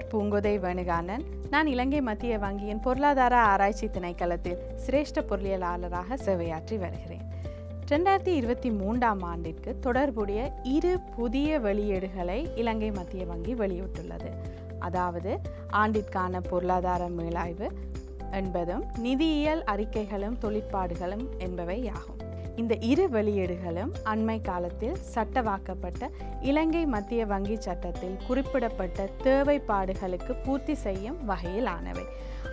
பெயர் பூங்கொதை வேணுகானன் நான் இலங்கை மத்திய வங்கியின் பொருளாதார ஆராய்ச்சி திணைக்களத்தில் சிரேஷ்ட பொருளியலாளராக சேவையாற்றி வருகிறேன். ரெண்டாயிரத்தி இருபத்தி மூன்றாம் ஆண்டிற்கு தொடர்புடைய இரு புதிய வெளியீடுகளை இலங்கை மத்திய வங்கி வெளியிட்டுள்ளது. அதாவது ஆண்டிற்கான பொருளாதார மீளாய்வு என்பதும் நிதியியல் அறிக்கைகளும் தொழிற்பாடுகளும் என்பவை ஆகும் இந்த இரு வெளியீடுகளும் அண்மை காலத்தில் சட்டவாக்கப்பட்ட இலங்கை மத்திய வங்கி சட்டத்தில் குறிப்பிடப்பட்ட தேவைப்பாடுகளுக்கு பூர்த்தி செய்யும் வகையிலானவை.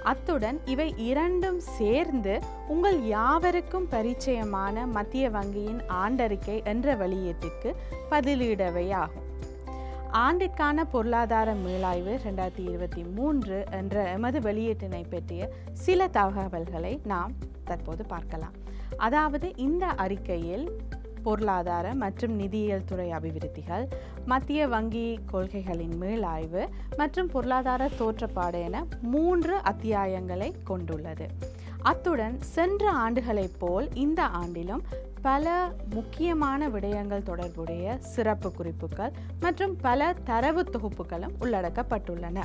அத்துடன் இவை இரண்டும் சேர்ந்து உங்கள் யாவருக்கும் பரிச்சயமான மத்திய வங்கியின் ஆண்டறிக்கை என்ற வெளியீட்டிற்கு பதிலீடவையாகும். ஆண்டிற்கான பொருளாதார மீளாய்வு ரெண்டாயிரத்தி இருபத்தி மூன்று என்ற எமது வெளியீட்டினை பற்றிய சில தகவல்களை நாம் தற்போது பார்க்கலாம். அதாவது இந்த அறிக்கையில் பொருளாதார மற்றும் நிதியியல் துறை அபிவிருத்திகள் மத்திய வங்கி கொள்கைகளின் மீளாய்வு மற்றும் பொருளாதார தோற்றப்பாடு என மூன்று அத்தியாயங்களை கொண்டுள்ளது. அத்துடன் சென்ற ஆண்டுகளைப் போல் இந்த ஆண்டிலும் பல முக்கியமான விடயங்கள் தொடர்புடைய சிறப்பு குறிப்புகள் மற்றும் பல தரவு தொகுப்புகளும் உள்ளடக்கப்பட்டுள்ளன.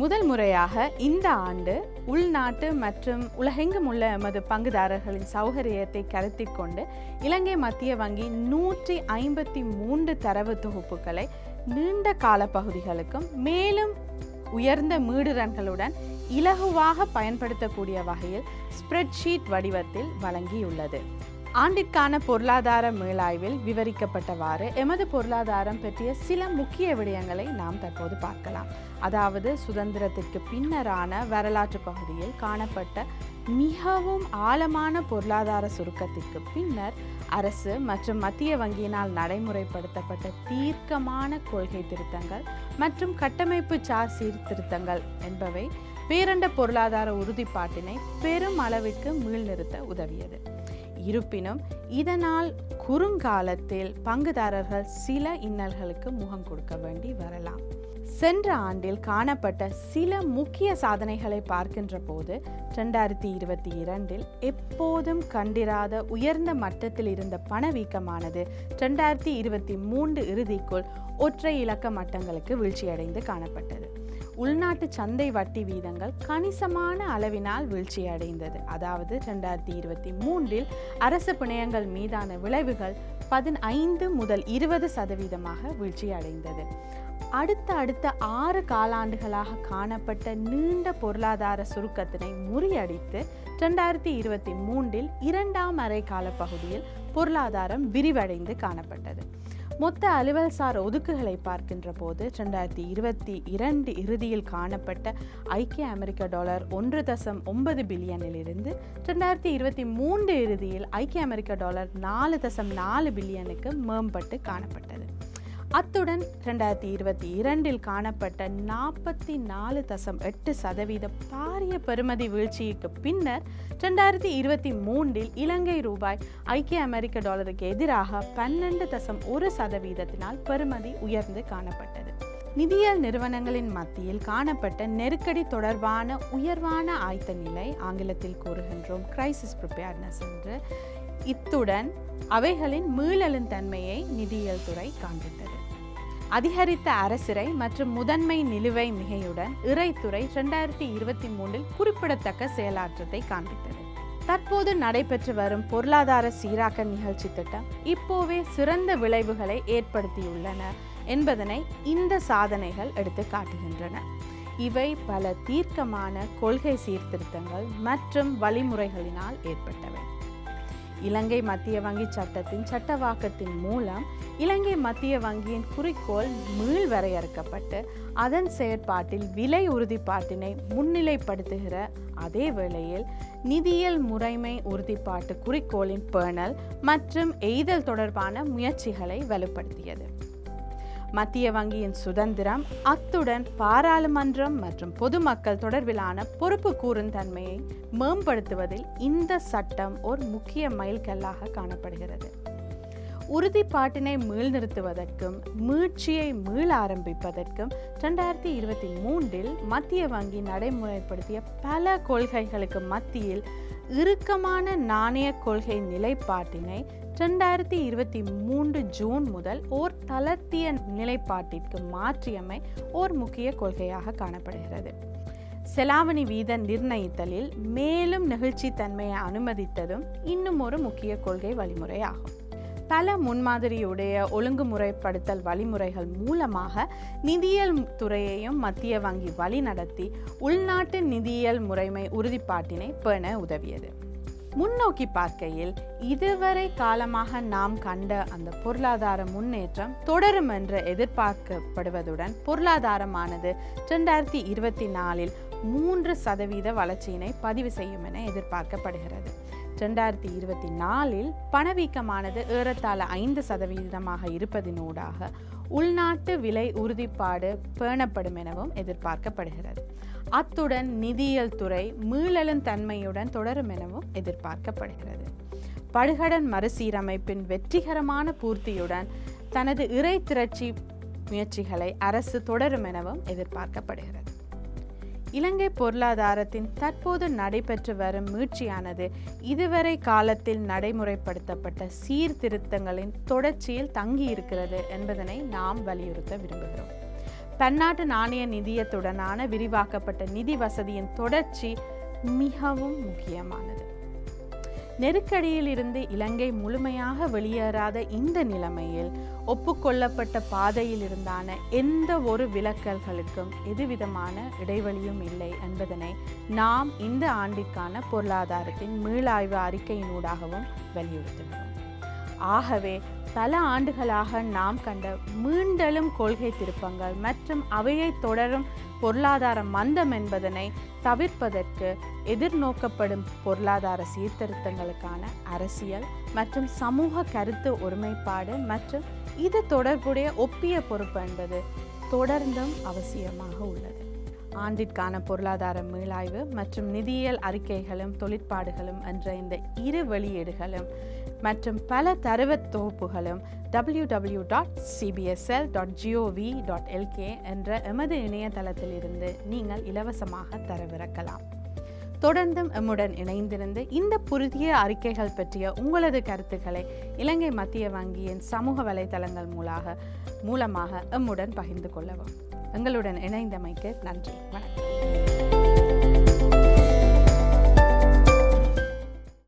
முதல் முறையாக இந்த ஆண்டு உள்நாட்டு மற்றும் உலகெங்கும் உள்ள எமது பங்குதாரர்களின் சௌகரியத்தை கருத்தில் கொண்டு இலங்கை மத்திய வங்கி நூற்றி ஐம்பத்தி மூன்று தரவு தொகுப்புகளை நீண்ட கால பகுதிகளுக்கும் மேலும் உயர்ந்த மீடுரன்களுடன் இலகுவாக பயன்படுத்தக்கூடிய வகையில் ஸ்ப்ரெட்ஷீட் வடிவத்தில் வழங்கியுள்ளது. ஆண்டிற்கான பொருளாதார மேலாய்வில் விவரிக்கப்பட்டவாறு எமது பொருளாதாரம் பற்றிய சில முக்கிய விடயங்களை நாம் தற்போது பார்க்கலாம். அதாவது சுதந்திரத்திற்கு பின்னரான வரலாற்று பகுதியில் காணப்பட்ட மிகவும் ஆழமான பொருளாதார சுருக்கத்திற்கு பின்னர் அரசு மற்றும் மத்திய வங்கியினால் நடைமுறைப்படுத்தப்பட்ட தீர்க்கமான கொள்கை திருத்தங்கள் மற்றும் கட்டமைப்பு சார் சீர்திருத்தங்கள் என்பவை பேரண்ட பொருளாதார உறுதிப்பாட்டினை பெரும் அளவிற்கு மீள்நிறுத்த உதவியது. இருப்பினும் இதனால் குறுங்காலத்தில் பங்குதாரர்கள் சில இன்னல்களுக்கு முகம் கொடுக்க வேண்டி வரலாம். சென்ற ஆண்டில் காணப்பட்ட சில முக்கிய சாதனைகளை பார்க்கின்ற போது ரெண்டாயிரத்தி இருபத்தி இரண்டில் எப்போதும் கண்டிராத உயர்ந்த மட்டத்தில் இருந்த பணவீக்கமானது ரெண்டாயிரத்தி இருபத்தி மூன்று இறுதிக்குள் ஒற்றை இலக்க மட்டங்களுக்கு வீழ்ச்சியடைந்து காணப்பட்டது. உள்நாட்டு சந்தை வட்டி வீதங்கள் கணிசமான அளவினால் வீழ்ச்சியடைந்தது. அதாவது ரெண்டாயிரத்தி இருபத்தி மூன்றில் அரசு பிணையங்கள் மீதான விளைவுகள் பதினைந்து முதல் இருபது சதவீதமாக வீழ்ச்சியடைந்தது. அடுத்த அடுத்த ஆறு காலாண்டுகளாக காணப்பட்ட நீண்ட பொருளாதார சுருக்கத்தினை முறியடித்து ரெண்டாயிரத்தி இருபத்தி மூன்றில் இரண்டாம் அரை கால பகுதியில் பொருளாதாரம் விரிவடைந்து காணப்பட்டது. மொத்த அலுவல்சார் ஒதுக்குகளை பார்க்கின்ற போது ரெண்டாயிரத்தி இருபத்தி இரண்டு இறுதியில் காணப்பட்ட ஐக்கிய அமெரிக்க டாலர் ஒன்று தசம் ஒன்பது பில்லியனிலிருந்து ரெண்டாயிரத்தி இருபத்தி மூன்று இறுதியில் ஐக்கிய அமெரிக்க டாலர் நாலு தசம் நாலு பில்லியனுக்கு மேம்பட்டு காணப்பட்டது. அத்துடன் ரெண்டாயிரத்தி இருபத்தி இரண்டில் காணப்பட்ட நாற்பத்தி நாலு தசம் எட்டு சதவீத பாரிய பெறுமதி வீழ்ச்சிக்கு பின்னர் ரெண்டாயிரத்தி இருபத்தி மூன்றில் இலங்கை ரூபாய் ஐக்கிய அமெரிக்க டாலருக்கு எதிராக பன்னெண்டு தசம் ஒரு சதவீதத்தினால் பெறுமதி உயர்ந்து காணப்பட்டது. நிதியியல் நிறுவனங்களின் மத்தியில் காணப்பட்ட நெருக்கடி தொடர்பான உயர்வான ஆயத்த நிலை ஆங்கிலத்தில் கூறுகின்றோம். கிரைசிஸ் ப்ரிப்பேர்னஸ் என்று. இத்துடன் அவைகளின் மீளெழும் தன்மையை நிதியியல் துறை காண்பித்தது. அதிகரித்த அரசிறை மற்றும் முதன்மை நிலுவை மிகையுடன் இறைத்துறை ரெண்டாயிரத்தி இருபத்தி மூன்றில் குறிப்பிடத்தக்க செயலாற்றத்தை காண்பித்தது. தற்போது நடைபெற்று வரும் பொருளாதார சீராக்க நிகழ்ச்சி திட்டம் இப்போவே சிறந்த விளைவுகளை ஏற்படுத்தியுள்ளன என்பதனை இந்த சாதனைகள் எடுத்து காட்டுகின்றன. இவை பல தீர்க்கமான கொள்கை சீர்திருத்தங்கள் மற்றும் வழிமுறைகளினால் ஏற்பட்டவை. இலங்கை மத்திய வங்கி சட்டத்தின் சட்டவாக்கத்தின் மூலம் இலங்கை மத்திய வங்கியின் குறிக்கோள் மீள் வரையறுக்கப்பட்டு அதன் செயற்பாட்டில் விலை உறுதிப்பாட்டினை முன்னிலைப்படுத்துகிற அதே வேளையில் நிதியியல் முறைமை உறுதிப்பாட்டு குறிக்கோளின் பேணல் மற்றும் எய்தல் தொடர்பான முயற்சிகளை வலுப்படுத்தியது. மத்திய வங்கியின் சுதந்திரம் அத்துடன் பாராளுமன்றம் மற்றும் பொதுமக்கள் தொடர்பிலான பொறுப்பு கூறும் தன்மையை மேம்படுத்துவதில் இந்த சட்டம் ஒரு முக்கிய மைல்கல்லாக காணப்படுகிறது. உறுதிப்பாட்டினை மீள்நிறுத்துவதற்கும் மீட்சியை மீள ஆரம்பிப்பதற்கும் ரெண்டாயிரத்தி இருபத்தி மூன்றில் மத்திய வங்கி நடைமுறைப்படுத்திய பல கொள்கைகளுக்கு மத்தியில் இறுக்கமான நாணய கொள்கை நிலைப்பாட்டினை ரெண்டாயிரத்தி இருபத்தி மூன்று ஜூன் முதல் ஓர் தளர்த்திய நிலைப்பாட்டிற்கு மாற்றியமை ஓர் முக்கிய கொள்கையாக காணப்படுகிறது. செலாவணி வீத நிர்ணயித்தலில் மேலும் நெகிழ்ச்சித்தன்மையை அனுமதித்ததும் இன்னும் ஒரு முக்கிய கொள்கை வழிமுறையாகும். பல முன்மாதிரியுடைய ஒழுங்குமுறைப்படுத்தல் வழிமுறைகள் மூலமாக நிதியியல் துறையையும் மத்திய வங்கி வழிநடத்தி உள்நாட்டு நிதியியல் முறைமை உறுதிப்பாட்டினை பேண உதவியது. முன்னோக்கி பார்க்கையில் இதுவரை காலமாக நாம் கண்ட அந்த பொருளாதார முன்னேற்றம் தொடரும் என்று எதிர்பார்க்கப்படுவதுடன் பொருளாதாரமானது ரெண்டாயிரத்தி இருபத்தி நாலில் மூன்று சதவீத வளர்ச்சியினை பதிவு செய்யும் என எதிர்பார்க்கப்படுகிறது. ரெண்டாயிரத்தி இருபத்தி நாலில் பணவீக்கமானது ஏறத்தாழ ஐந்து சதவீதமாக இருப்பதினூடாக உள்நாட்டு விலை உறுதிப்பாடு பேணப்படும் எனவும் எதிர்பார்க்கப்படுகிறது. அத்துடன் நிதியியல் துறை மீளலும் தன்மையுடன் தொடரும் எனவும் எதிர்பார்க்கப்படுகிறது. படுகடன் மறுசீரமைப்பின் வெற்றிகரமான பூர்த்தியுடன் தனது இறை திரட்சி முயற்சிகளை அரசு தொடரும் எனவும் எதிர்பார்க்கப்படுகிறது. இலங்கை பொருளாதாரத்தின் தற்போது நடைபெற்று வரும் மீட்சியானது இதுவரை காலத்தில் நடைமுறைப்படுத்தப்பட்ட சீர்திருத்தங்களின் தொடர்ச்சியில் தங்கியிருக்கிறது என்பதனை நாம் வலியுறுத்த விரும்புகிறோம். பன்னாட்டு நாணய நிதியத்துடனான விரிவாக்கப்பட்ட நிதி வசதியின் தொடர்ச்சி மிகவும் முக்கியமானது. நெருக்கடியில் இருந்து இலங்கை முழுமையாக வெளியேறாத இந்த நிலைமையில் ஒப்புக்கொள்ளப்பட்ட பாதையில் இருந்தான எந்த ஒரு விலக்கல்களுக்கும் எதுவிதமான இடைவெளியும் இல்லை என்பதனை நாம் இந்த ஆண்டிற்கான பொருளாதாரத்தின் மீளாய்வு அறிக்கையினூடாகவும் வலியுறுத்துகிறோம். ஆகவே பல ஆண்டுகளாக நாம் கண்ட மீண்டலும் கொள்கை திருப்பங்கள் மற்றும் அவையை தொடரும் பொருளாதார மந்தம் என்பதனை தவிர்ப்பதற்கு எதிர்நோக்கப்படும் பொருளாதார சீர்திருத்தங்களுக்கான அரசியல் மற்றும் சமூக கருத்து ஒருமைப்பாடு மற்றும் இது தொடர்புடைய ஒப்பிய பொறுப்பு என்பது தொடர்ந்தும் அவசியமாக உள்ளது. ஆண்டிற்கான பொருளாதார மீளாய்வு மற்றும் நிதியியல் அறிக்கைகளும் தொழிற்பாடுகளும் என்ற இந்த இரு வெளியீடுகளும் மற்றும் பல தரவுத் தொகுப்புகளும் W W dot CBSL dot GOV dot LK என்ற எமது இணையதளத்திலிருந்து நீங்கள் இலவசமாக தரவிறக்கலாம். தொடர்ந்தும் எம்முடன் இணைந்திருந்து இந்த புதிய அறிக்கைகள் பற்றிய உங்களது கருத்துக்களை இலங்கை மத்திய வங்கியின் சமூக வலைதளங்கள் மூலாக மூலமாக எம்முடன் பகிர்ந்து கொள்ளவும். எங்களுடன் இணைந்தமைக்கு நன்றி வணக்கம்.